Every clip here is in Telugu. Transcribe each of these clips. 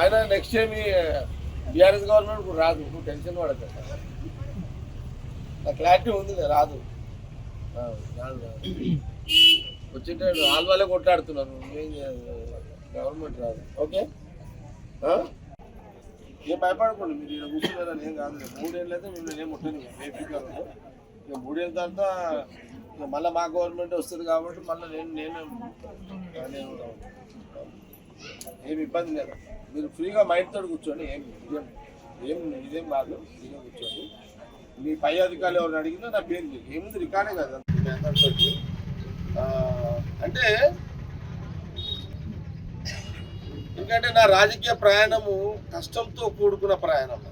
ఆయన నెక్స్ట్ టైం బీఆర్ఎస్ గవర్నమెంట్ ఇప్పుడు రాదు. నువ్వు టెన్షన్ పడతా నా క్లారిటీ ఉంది రాదు. ఆ, రాదు రాదు. వాళ్ళ వాళ్ళే గవర్నమెంట్ రాదు. ఓకే? ఏం భయపడకండి. మీరు ఇక్కడ కూర్చున్నారని ఏం కాదు. మూడేళ్ళు అయితే మిమ్మల్ని ఏం ఉంటుంది ఇక మూడేళ్ళ తర్వాత ఇక మళ్ళీ మా గవర్నమెంట్ వస్తుంది కాబట్టి మళ్ళీ నేను నేను ఏమి ఏం ఇబ్బంది లేదు. మీరు ఫ్రీగా మైండ్ తోటి కూర్చోండి. ఏం ఇదేం ఏం ఇదేం కాదు. ఫ్రీగా కూర్చోండి. మీ పై అధికారులు ఎవరిని అడిగినా నా పేరు మీకు ఏముంది రికార్డే కదా. అందరితోటి అంటే ఎందుకంటే నా రాజకీయ ప్రయాణము కష్టంతో కూడుకున్న ప్రయాణం.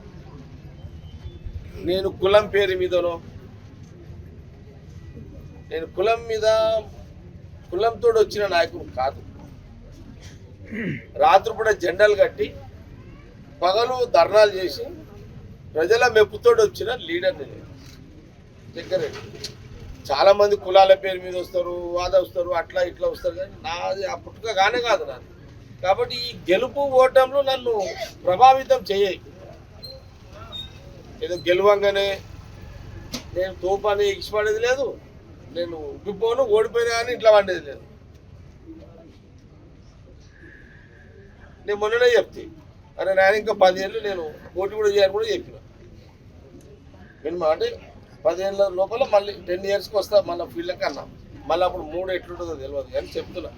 నేను కులం పేరు మీదనో నేను కులం మీద కులంతో వచ్చిన నాయకుడు కాదు. రాత్రిపూట జెండాలు కట్టి పగలు ధర్నాలు చేసి ప్రజల మెప్పుతోటి వచ్చిన లీడర్ నేను. జగ్గారెడ్డి చాలా మంది కులాల పేరు మీద వస్తారు వాద వస్తారు అట్లా ఇట్లా వస్తారు కానీ నాది ఆ పుట్టుక కానే కాదు నాది. కాబట్టి ఈ గెలుపు ఓటంలో నన్ను ప్రభావితం చేయయి ఏదో గెలవంగానే నేను తోపాన్ని ఇష్టపడేది లేదు. నేను ఉబ్బిపోను ఓడిపోయినా కానీ ఇట్లా వండేది లేదు. నేను మొన్ననే చెప్తే. అరే నేను ఇంకా పదేళ్ళు నేను పోటీ కూడా చేయాలని కూడా చెప్పిన. మినిమం అంటే పదిహేళ్ళ లోపల మళ్ళీ టెన్ ఇయర్స్కి వస్తా మళ్ళీ ఫీల్డ్కి అన్నా మళ్ళీ అప్పుడు మూడు ఎట్లుంటుందో తెలియదు కానీ చెప్తున్నా.